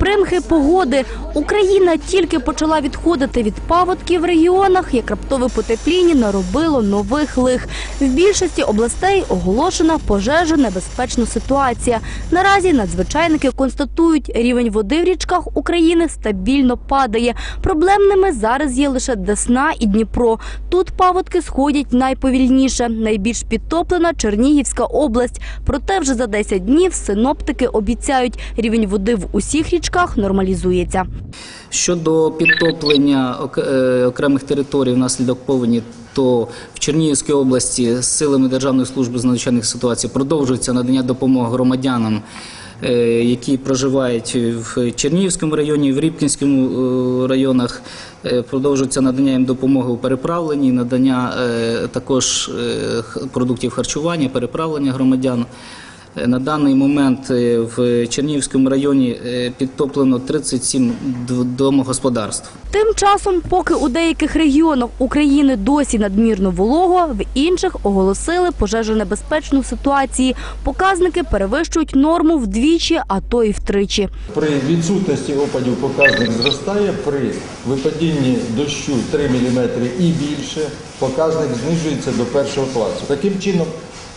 примхи погоди. Україна тільки почала відходити від паводків в регіонах, як раптове потепління наробило нових лих. В більшості областей оголошена пожежонебезпечна ситуація. Наразі надзвичайники констатують, рівень води в річках України стабільно падає. Проблемними зараз є лише Десна і Дніпро. Тут паводки сходять найповільніше. Найбільш підтоплена Чернігівська область. Проте вже за 10 днів синоптики обіцяють, рівень води в усіх річках нормалізується. Щодо підтоплення е, окремих територій внаслідок повені, то в Чернігівській області силами Державної служби з надзвичайних ситуацій продовжується надання допомоги громадянам, е, які проживають в Чернігівському районі, в Рібкінському е, районах. Продовжується надання їм допомоги у переправленні, надання також продуктів харчування, переправлення громадян. На даний момент е, в Чернігівському районі е, підтоплено 37 д- домогосподарств. Тим часом, поки у деяких регіонах України досі надмірно волого, в інших оголосили пожежонебезпечну ситуацію. Показники перевищують норму вдвічі, а то і втричі. При відсутності опадів показник зростає, при випадінні дощу 3 мм і більше показник знижується до першого класу. Таким чином,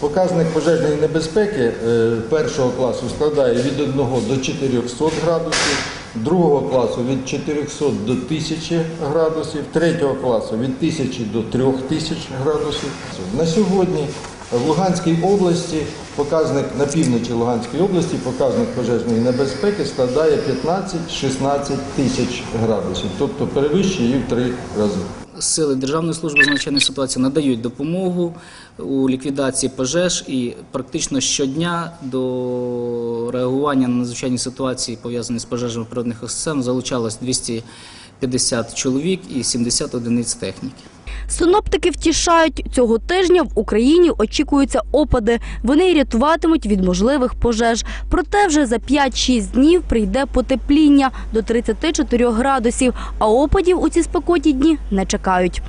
показник пожежної небезпеки е, першого класу складає від 1 до 400 градусів, другого класу від 400 до 1000 градусів, третього класу від 1000 до 3000 градусів. На сьогодні в Луганській області показник на півночі Луганської області показник пожежної небезпеки складає 15-16 тисяч градусів, тобто перевищує її в три рази. Сили Державної служби з надзвичайних ситуацій надають допомогу у ліквідації пожеж і практично щодня до реагування на надзвичайні ситуації, пов'язані з пожежами природних систем, залучалось 250 чоловік і 70 одиниць техніки. Синоптики втішають, цього тижня в Україні очікуються опади. Вони рятуватимуть від можливих пожеж. Проте вже за 5-6 днів прийде потепління до 34 градусів, а опадів у ці спекотні дні не чекають.